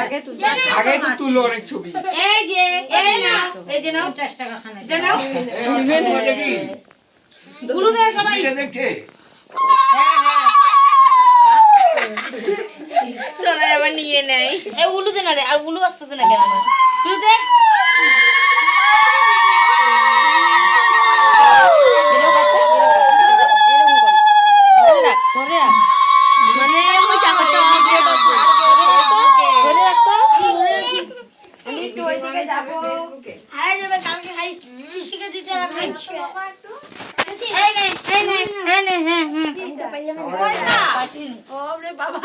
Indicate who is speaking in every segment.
Speaker 1: আগে
Speaker 2: তো তুললো অনেক ছবি।
Speaker 3: এই যে এই না এই যে নাও।
Speaker 4: পঞ্চাশ টাকা খানে।
Speaker 3: যে নাও।
Speaker 2: এই অনেক ছবি
Speaker 3: দে সবাই।
Speaker 2: এটা দেখছে
Speaker 1: চলো আবার নিয়ে নেই।
Speaker 3: এই উলু দে না রে আর উলু আসতেছে না কেন আমার? তুই দে
Speaker 5: কালকে খাই পিসিকে দিতে লাগবে।
Speaker 3: এই নে এই নে এই নে হ্যাঁ হ্যাঁ।
Speaker 5: ওরে বাবা।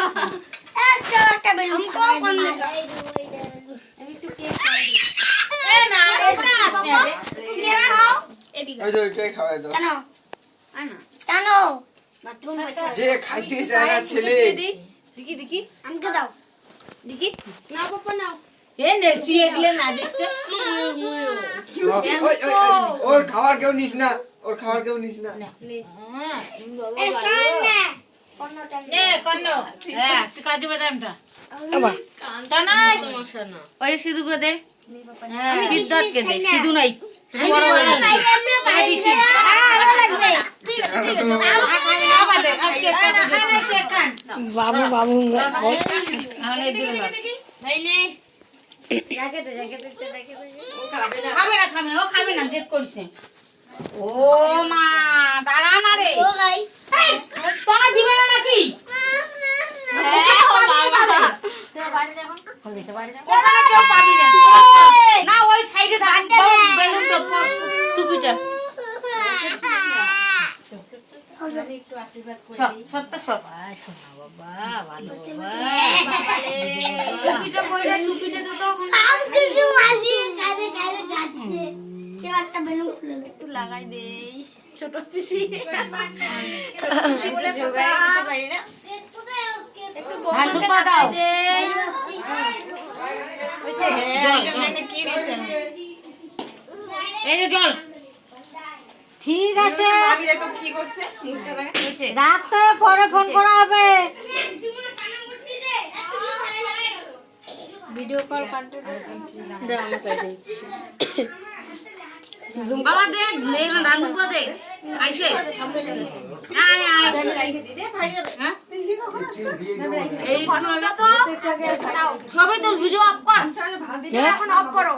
Speaker 5: একটা একটা বেলুন কো কোন
Speaker 3: এই না এটা আসছে রে এদিকে।
Speaker 2: ওই যে ওইটাই খাওয়াই দাও।
Speaker 5: কেন? কেন? বাথরুম
Speaker 2: যে খাইতে চায় না ছেলে।
Speaker 5: দেখি দেখি আমাকে দাও। দেখি না বাবা নাও।
Speaker 2: ওর খাবার কেউ নিস না ওর খাবার কেউ নিস না
Speaker 5: এ সামনে
Speaker 3: নে কন্ন হ্যাঁ তুই কাজু বাদামটা ওই দে হ্যাঁ সিদ্ধার্থকে দে সিধু নাই
Speaker 1: বাবু বাবু
Speaker 3: খাবে না। খাবে না ও খাবে না জেদ করছে। ও মা দাঁড়া না রে।
Speaker 5: ও গাই
Speaker 3: সোনা দিবে না নাকি? ওখানে কেউ পাবি না। না। ওই সাইডে টুকুটা। সত্য সব টুপিটা কইরা টুপিটা তো তখন
Speaker 5: আম কিছু মাঝি কাঁদে কাঁদে যাচ্ছে কেউ একটা বেলুন খুলে একটু লাগাই দেই ছোট পিসি।
Speaker 3: ধান দুপা দাও এই যে জল।
Speaker 5: ঠিক আছে। রাখতে পরে ফোন করা হবে। ভিডিও কল কাটতে
Speaker 3: বাবা দেখ এই না ধান দুপা দে আইসে। আয় আয়। হ্যাঁ? এই সবাই তোর ভিডিও অফ কর।
Speaker 5: এখন অফ করো।